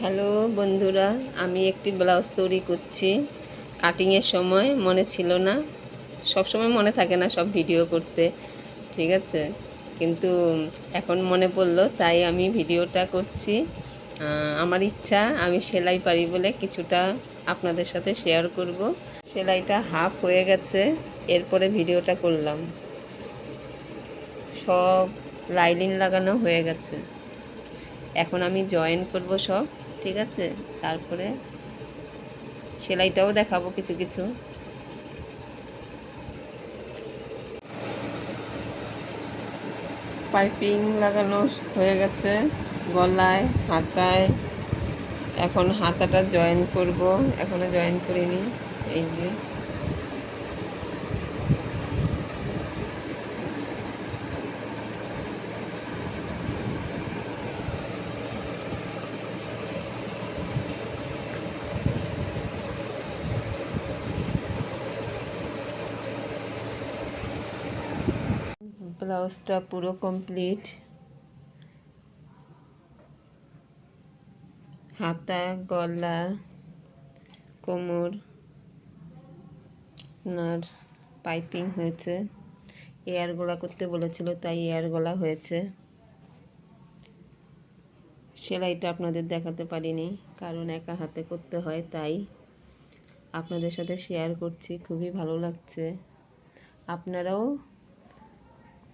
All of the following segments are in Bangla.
হ্যালো বন্ধুরা, আমি একটি ব্লাউজ তৈরি করছি। কাটিংয়ের সময় মনে ছিল না। সব সময় মনে থাকে না সব ভিডিও করতে, ঠিক আছে? কিন্তু এখন মনে পড়ল, তাই আমি ভিডিওটা করছি। আমার ইচ্ছা, আমি সেলাই পারি বলে কিছুটা আপনাদের সাথে শেয়ার করব। সেলাইটা হাফ হয়ে গেছে, এরপরে ভিডিওটা করলাম। সব লাইলিন লাগানো হয়ে গেছে। এখন আমি জয়েন করব সব। ঠিক আছে? তারপরে সেলাইটাও দেখাবো কিছু কিছু। পাইপিং লাগানো হয়ে গেছে গলায়, হাতায়। এখন হাতাটা জয়েন করব এখনও জয়েন করিনি, এই যে। ব্লাউজটা পুরো কমপ্লিট হাতা, গলা, কোমর আর পাইপিং হয়েছে। এয়ার গলা করতে বলেছিল, তাই এয়ার গলা হয়েছে। সেলাইটা আপনাদের দেখাতে পারিনি, কারণ একা হাতে করতে হয়, তাই আপনাদের সাথে শেয়ার করছি, খুবই ভালো লাগছে। আপনারাও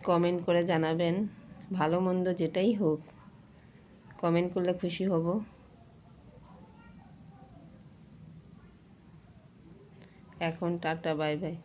কমেন্ট করে জানাবেন। ভালো, মন্দ যেটাই হোক। কমেন্ট করলে খুশি হব। এখন টাটা বাই বাই